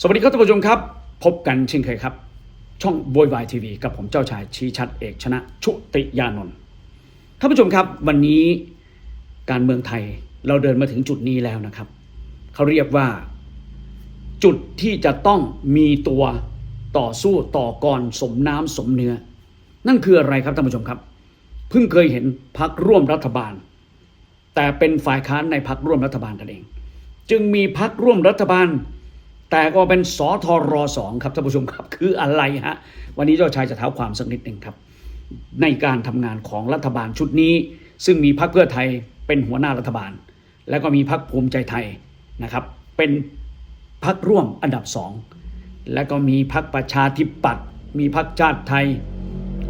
สวัสดีครับท่านผู้ชมครับ พบกันเช่นเคยครับ ช่องบอยวายทีวีกับผมเจ้าชายชี้ชัดเอกชนะชุติยานนท์ท่านผู้ชมครับ วันนี้การเมืองไทยเราเดินมาถึงจุดนี้แล้วนะครับ เขาเรียกว่า จุดที่จะต้องมีตัวต่อสู้ต่อกรสมน้ำสมเนื้อ นั่นคืออะไรครับท่านผู้ชมครับ เพิ่งเคยเห็นพักร่วมรัฐบาล แต่เป็นฝ่ายค้านในพักร่วมรัฐบาลกันเอง จึงมีพักร่วมรัฐบาล แต่ก็เป็นสทรสองครับท่านผู้ชมครับคืออะไรฮะวันนี้เจ้าชายจะเท้าความสักนิดหนึ่งครับ ในการทำงานของรัฐบาลชุดนี้ ซึ่งมีพรรคเพื่อไทยเป็นหัวหน้ารัฐบาล แล้วก็มีพรรคภูมิใจไทยนะครับ เป็นพรรคร่วมอันดับสองแล้วก็มีพรรคประชาธิปัตย์มีพรรคชาติไทย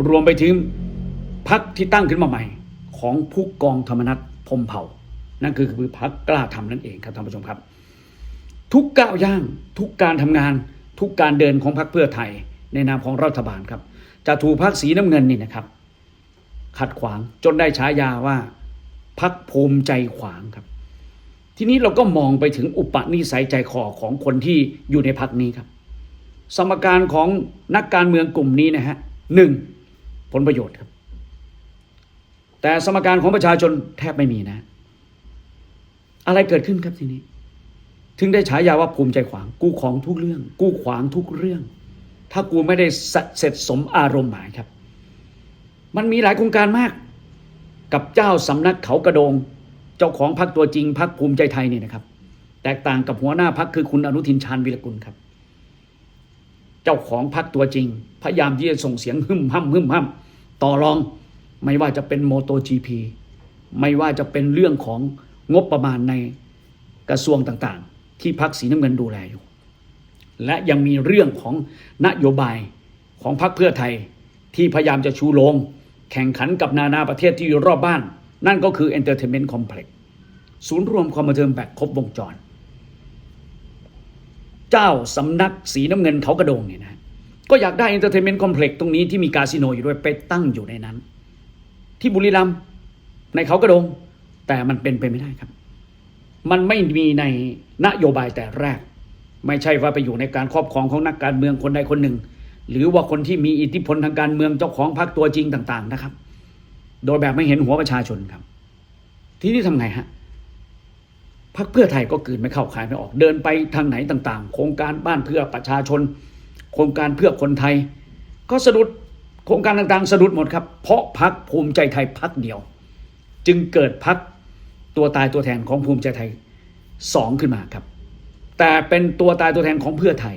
รวมไปถึงพรรคที่ตั้งขึ้นมาใหม่ ของผู้กองธรรมนัฐพรมเผ่า นั่นคือคือพรรคกล้าทำนั่นเองครับท่านผู้ชมครับ ทุกก้าวย่าง ทุกการทำงาน ทุกการเดินของพรรคเพื่อไทย ในนามของรัฐบาลครับจะถูกพรรคสีน้ำเงินนี่นะครับ ขัดขวางจนได้ฉายาว่าพรรคภูมิใจขวางครับ ทีนี้เราก็มองไปถึงอุปนิสัยใจคอของคนที่อยู่ในพรรคนี้ครับ สมการของนักการเมืองกลุ่มนี้นะฮะหนึ่งผลประโยชน์ครับ แต่สมการของประชาชนแทบไม่มีนะ อะไรเกิดขึ้นครับทีนี้ ถึงได้ฉายาว่าภูมิใจขวางกูของทุกเรื่อง กูขวางทุกเรื่อง ถ้ากูไม่ได้เสร็จสมอารมณ์หมายครับ มันมีหลายโครงการมาก กับเจ้าสำนักเขากระโดง เจ้าของพรรคตัวจริงพรรคภูมิใจไทยเนี่ยนะครับ แตกต่างกับหัวหน้าพรรคคือคุณอนุทินชาญวิรกุลครับ เจ้าของพรรคตัวจริง พยายามที่จะส่งเสียงหึ่มห้ำหึ่มห้ำต่อรองไม่ว่าจะเป็นโมโต GP ไม่ว่าจะเป็นเรื่องของงบประมาณในกระทรวงต่าง ที่พรรคสีน้ำเงินดูแลอยู่ และยังมีเรื่องของนโยบายของพรรคเพื่อไทยที่พยายามจะชูโรงแข่งขันกับนานาประเทศที่อยู่รอบบ้าน นั่นก็คือ Entertainment Complex ศูนย์รวมความบันเทิงแบบครบวงจร เจ้าสำนักสีน้ำเงินเขากระโดงเนี่ยนะก็อยากได้ Entertainment Complex ตรงนี้ที่มีคาสิโนอยู่ด้วยไปตั้งอยู่ในนั้น ที่บุรีรัมย์ในเขากระโดง แต่มันเป็นไปไม่ได้ครับ มันไม่มีในนโยบายแต่แรก ไม่ใช่ว่าไปอยู่ในการครอบครองของนักการเมืองคนใดคนหนึ่ง หรือว่าคนที่มีอิทธิพลทางการเมืองเจ้าของพรรคตัวจริงต่าง ๆ นะครับ โดยแบบไม่เห็นหัวประชาชนครับ ที่นี่ทำไงฮะพรรคเพื่อไทยก็กลืนไม่เข้าขายไม่ออก เดินไปทางไหนต่าง ๆ โครงการบ้านเพื่อประชาชน โครงการเพื่อคนไทย ก็สะดุดโครงการต่างๆ สะดุดหมดครับ เพราะพรรคภูมิใจไทยพรรคเดียว จึงเกิดพรรค ตัวตายตัวแทนของภูมิใจไทยสองขึ้นมาครับ แต่เป็นตัวตายตัวแทนของเพื่อไทย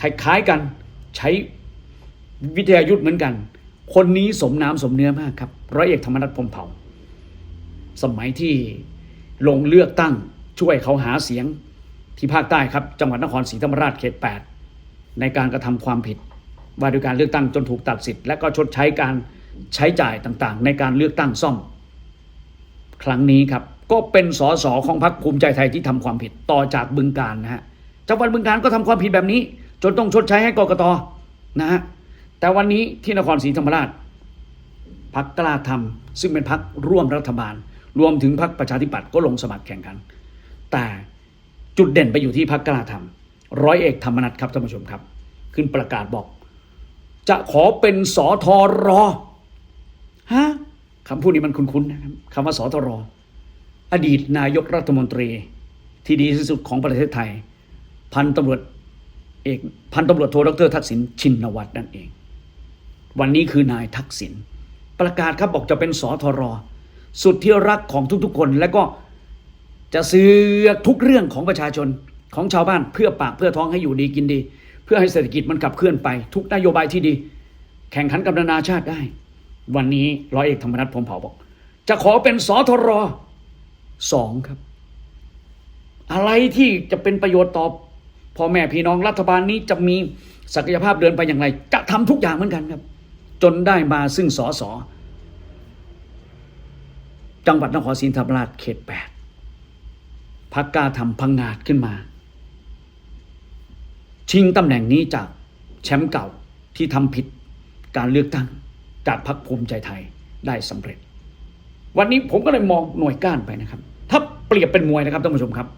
คล้ายๆกันใช้วิทยายุทธ์เหมือนกัน คนนี้สมน้ำสมเนื้อมากครับร้อยเอกธรรมนัฐพรมเผ่า สมัยที่ลงเลือกตั้งช่วยเขาหาเสียงที่ภาคใต้ครับ จังหวัดนครศรีธรรมราชเขต 8 ในการกระทำความผิด ว่าด้วยการเลือกตั้งจนถูกตัดสิทธิ์และก็ชดใช้การใช้จ่ายต่างๆ ในการเลือกตั้งซ่อม ครั้งนี้ครับ ก็เป็นสสของพรรคภูมิใจไทยที่ทำความผิดต่อจากบึงการนะฮะจังหวัดบึงการก็ทำความผิดแบบนี้ จนต้องชดใช้ให้กกตนะฮะแต่วันนี้ที่นครศรีธรรมราชพรรคกล้าทำซึ่งเป็นพรรคร่วมรัฐบาล รวมถึงพรรคประชาธิปัตย์ก็ลงสมัครแข่งกัน แต่จุดเด่นไปอยู่ที่พรรคกล้าทำร้อยเอกธรรมนัฐครับท่านผู้ชมครับ ขึ้นประกาศบอก จะขอเป็นสอทอรอฮะคำพูดนี้มันคุ้นๆนะครับคำว่าสอทรอ อดีตนายกรัฐมนตรีที่ดีที่สุดของประเทศไทย พันตำรวจเอกพันตำรวจโทดรทักษิณชินวัตรนั่นเอง วันนี้คือนายทักษิณประกาศครับบอกจะเป็นสอทรสุดที่รักของทุกๆคน และก็จะเสือทุกเรื่องของประชาชนของชาวบ้านเพื่อปากเพื่อท้องให้อยู่ดีกินดี เพื่อให้เศรษฐกิจมันขับเคลื่อนไป ทุกนโยบายที่ดี แข่งขันกับนานาชาติได้ วันนี้ร้อยเอกธรรมนัฐพรมเผ่าบอก จะขอเป็นสอทร สองครับ อะไรที่จะเป็นประโยชน์ต่อพ่อแม่พี่น้องรัฐบาลนี้จะมีศักยภาพเดินไปอย่างไร จะทำทุกอย่างเหมือนกันครับ จนได้มาซึ่งสอสอจังหวัดนครศรีธรรมราชเขตแปดพักกาทำพังงาดขึ้นมา ชิงตำแหน่งนี้จากแชมป์เก่าที่ทำผิดการเลือกตั้งจากพรรคภูมิใจไทยได้สำเร็จ วันนี้ผมก็เลยมองหน่วยก้านไปนะครับ รียบเป็นมวยนะครับท่านผู้ชมครับ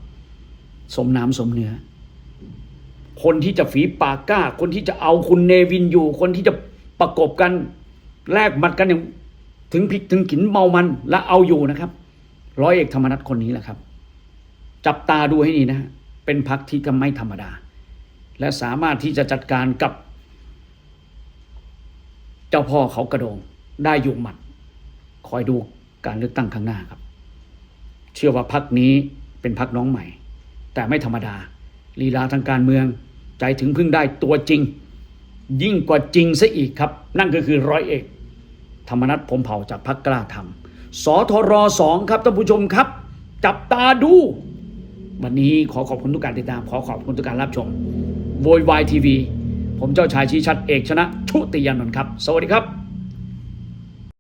สมน้ำสมเนื้อ คนที่จะฝีปากกล้า คนที่จะเอาคุณเนวินอยู่ คนที่จะประกบกันแลกหมัดกันอย่างถึงพิกถึงขินเมามันและเอาอยู่นะครับ ร้อยเอกธรรมนัฐคนนี้แหละครับ จับตาดูให้ดีนะเป็นพักที่ก็ไม่ธรรมดา และสามารถที่จะจัดการกับ เจ้าพ่อเขากระโดงได้อยู่หมัด คอยดูการเลือกตั้งข้างหน้าครับ เชื่อว่าพักนี้เป็นพักน้องใหม่ แต่ไม่ธรรมดา ลีลาทางการเมือง ใจถึงพึ่งได้ตัวจริง ยิ่งกว่าจริงซะอีกครับ นั่นก็คือร้อยเอก ธรรมนัฐพรหมเผ่าจากพักกล้าทำสทรสองครับท่านผู้ชมครับ จับตาดู วันนี้ขอขอบคุณทุกการติดตาม ขอขอบคุณทุกการรับชมโวยวายทีวีผมเจ้าชายชี้ชัดเอกชนะชุติยานนท์ครับ สวัสดีครับ